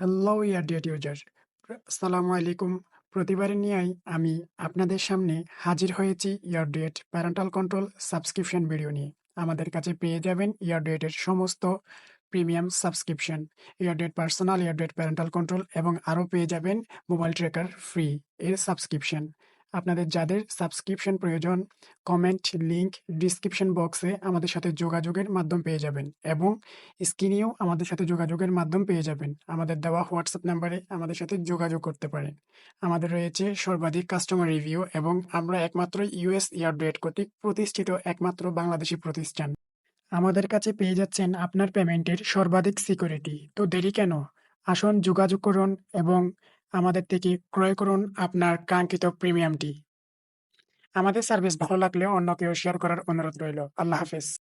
Hello ইয়ার date user আসসালামু আলাইকুম। প্রতিবারের নিয়েই আমি আপনাদের সামনে হাজির হয়েছি year date parental control subscription video নিয়ে। আমাদের কাছে পেয়ে যাবেন ইয়ার ডেটের সমস্ত premium subscription year date personal, year date parental control এবং আরও পেয়ে যাবেন মোবাইল ট্রেকার ফ্রি এর সাবস্ক্রিপশন। আপনাদের যাদের সাবস্ক্রিপশন প্রয়োজন কমেন্ট লিংক ডিসক্রিপশন বক্সে আমাদের সাথে যোগাযোগের মাধ্যম পেয়ে যাবেন এবং স্ক্রিনেও আমাদের সাথে যোগাযোগের মাধ্যম পেয়ে যাবেন। আমাদের দেওয়া হোয়াটসঅ্যাপ নাম্বারে আমাদের সাথে যোগাযোগ করতে পারেন। আমাদের রয়েছে সর্বাধিক কাস্টমার রিভিউ এবং আমরা একমাত্র ইউএস ইয়ারডেট কর্তৃক প্রতিষ্ঠিত একমাত্র বাংলাদেশি প্রতিষ্ঠান। আমাদের কাছে পেয়ে যাচ্ছেন আপনার পেমেন্টের সর্বাধিক সিকিউরিটি তো দেরি কেন? আসুন যোগাযোগ করুন এবং আমাদের থেকে ক্রয় করুন আপনার কাঙ্ক্ষিত প্রিমিয়ামটি। আমাদের সার্ভিস ভালো লাগলে অন্যকেও শেয়ার করার অনুরোধ রইল। আল্লাহ হাফেজ।